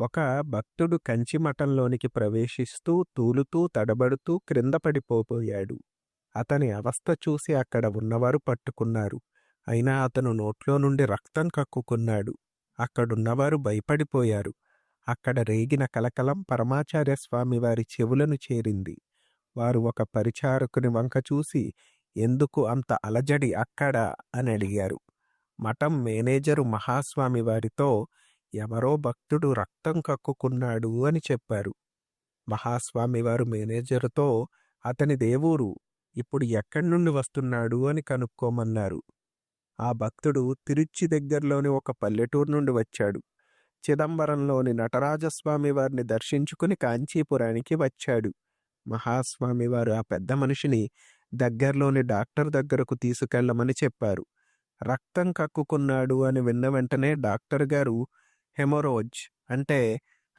ఒక భక్తుడు కంచి మఠంలోనికి ప్రవేశిస్తూ తూలుతూ తడబడుతూ క్రింద పడిపోబోయాడు. అతని అవస్థ చూసి అక్కడ ఉన్నవారు పట్టుకున్నారు. అయినా అతను నోట్లో నుండి రక్తం కక్కుకున్నాడు. అక్కడున్నవారు భయపడిపోయారు. అక్కడ రేగిన కలకలం పరమాచార్య స్వామి వారి చెవులను చేరింది. వారు ఒక పరిచారకుని వంక చూసి ఎందుకు అంత అలజడి అక్కడ? అని అడిగారు. మఠం మేనేజరు మహాస్వామి వారితో ఎవరో భక్తుడు రక్తం కక్కుకున్నాడు అని చెప్పారు. మహాస్వామివారు మేనేజర్తో మేనేజరుతో అతని దేవురు ఇప్పుడు ఎక్కడి నుండి వస్తున్నాడు అని కనుక్కోమన్నారు. ఆ భక్తుడు తిరుచి దగ్గరలోని ఒక పల్లెటూరు నుండి వచ్చాడు. చిదంబరంలోని నటరాజస్వామి వారిని దర్శించుకుని కాంచీపురానికి వచ్చాడు. మహాస్వామి వారు ఆ పెద్ద మనిషిని దగ్గరలోని డాక్టర్ దగ్గరకు తీసుకెళ్ళమని చెప్పారు. రక్తం కక్కుకున్నాడు అని విన్న వెంటనే డాక్టర్ గారు హెమోరోజ్ అంటే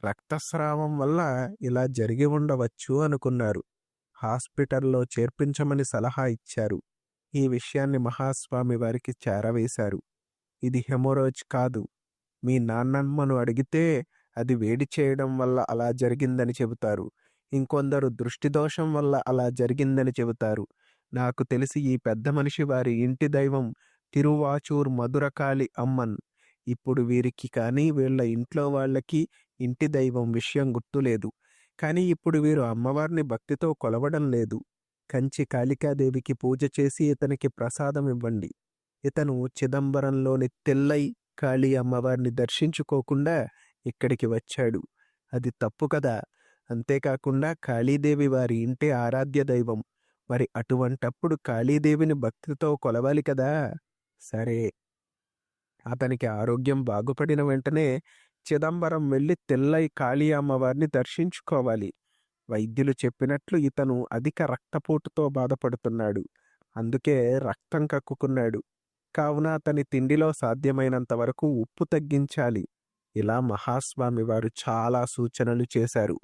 రక్తస్రావం వల్ల ఇలా జరిగి ఉండవచ్చు అనుకున్నారు. హాస్పిటల్లో చేర్పించమని సలహా ఇచ్చారు. ఈ విషయాన్ని మహాస్వామి వారికి చేరవేశారు. ఇది హెమోరోజ్ కాదు. మీ నాన్నమ్మను అడిగితే అది వేడి చేయడం వల్ల అలా జరిగిందని చెబుతారు. ఇంకొందరు దృష్టిదోషం వల్ల అలా జరిగిందని చెబుతారు. నాకు తెలిసి ఈ పెద్ద మనిషి వారి ఇంటి దైవం తిరువాచూర్ మధురకాళి అమ్మన్. ఇప్పుడు వీరికి కానీ వీళ్ళ ఇంట్లో వాళ్ళకి ఇంటి దైవం విషయం గుర్తులేదు కానీ ఇప్పుడు వీరు అమ్మవారిని భక్తితో కొలవడం లేదు. కంచి కాళికాదేవికి పూజ చేసి ఇతనికి ప్రసాదం ఇవ్వండి. ఇతను చిదంబరంలోని తెల్లై కాళీ అమ్మవారిని దర్శించుకోకుండా ఇక్కడికి వచ్చాడు. అది తప్పు కదా! అంతేకాకుండా కాళీదేవి వారి ఇంటి ఆరాధ్య దైవం. మరి అటువంటప్పుడు కాళీదేవిని భక్తితో కొలవాలి కదా! సరే. అతనికి ఆరోగ్యం బాగుపడిన వెంటనే చిదంబరం వెళ్ళి తెల్లై కాళీ అమ్మవారిని దర్శించుకోవాలి. వైద్యులు చెప్పినట్లు ఇతను అధిక రక్తపోటుతో బాధపడుతున్నాడు. అందుకే రక్తం కక్కుకున్నాడు. కావున అతని తిండిలో సాధ్యమైనంత వరకు ఉప్పు తగ్గించాలి. ఇలా మహాస్వామి వారు చాలా సూచనలు చేశారు.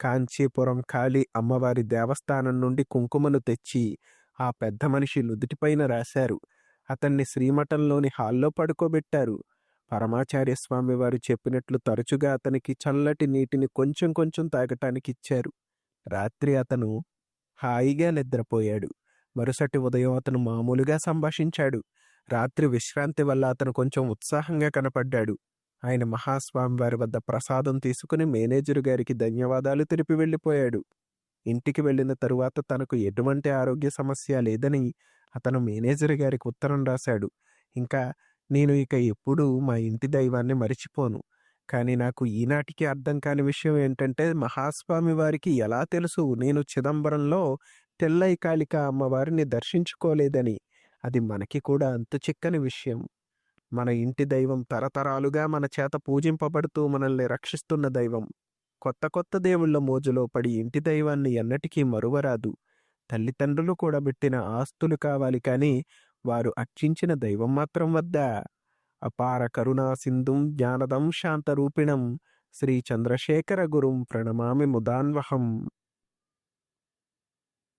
కాంచీపురం కాళీ అమ్మవారి దేవస్థానం నుండి కుంకుమను తెచ్చి ఆ పెద్ద మనిషి నుదుటిపైన రాశారు. అతన్ని శ్రీమఠంలోని హాల్లో పడుకోబెట్టారు. పరమాచార్య స్వామి వారు చెప్పినట్లు తరచుగా అతనికి చల్లటి నీటిని కొంచెం కొంచెం తాగటానికి ఇచ్చారు రాత్రి అతను హాయిగా నిద్రపోయాడు. మరుసటి ఉదయం అతను మామూలుగా సంభాషించాడు. రాత్రి విశ్రాంతి వల్ల అతను కొంచెం ఉత్సాహంగా కనపడ్డాడు. ఆయన మహాస్వామి వారి వద్ద ప్రసాదం తీసుకుని మేనేజరు గారికి ధన్యవాదాలు తెలిపి వెళ్ళిపోయాడు. ఇంటికి వెళ్ళిన తరువాత తనకు ఎటువంటి ఆరోగ్య సమస్య లేదని అతను మేనేజర్ గారికి ఉత్తరం రాశాడు. ఇంకా నేను ఇక ఎప్పుడూ మా ఇంటి దైవాన్ని మరిచిపోను. కానీ నాకు ఈనాటికి అర్థం కాని విషయం ఏంటంటే మహాస్వామి వారికి ఎలా తెలుసు? నేను చిదంబరంలో తెల్లై కాళిక అమ్మవారిని దర్శించుకోలేదని. అది మనకి కూడా అంతు చిక్కని విషయం. మన ఇంటి దైవం తరతరాలుగా మన చేత పూజింపబడుతూ మనల్ని రక్షిస్తున్న దైవం. కొత్త కొత్త దేవుళ్ళ మోజులో పడి ఇంటి దైవాన్ని ఎన్నటికీ మరువరాదు. తల్లిదండ్రులు కూడా పెట్టిన ఆస్తులు కావాలి కానీ వారు అర్చించిన దైవం మాత్రం వద్ద. అపార కరుణా సింధుం జ్ఞానదం శాంతరూపిణం శ్రీ చంద్రశేఖర గురుం ప్రణమామి ముదాన్వహం.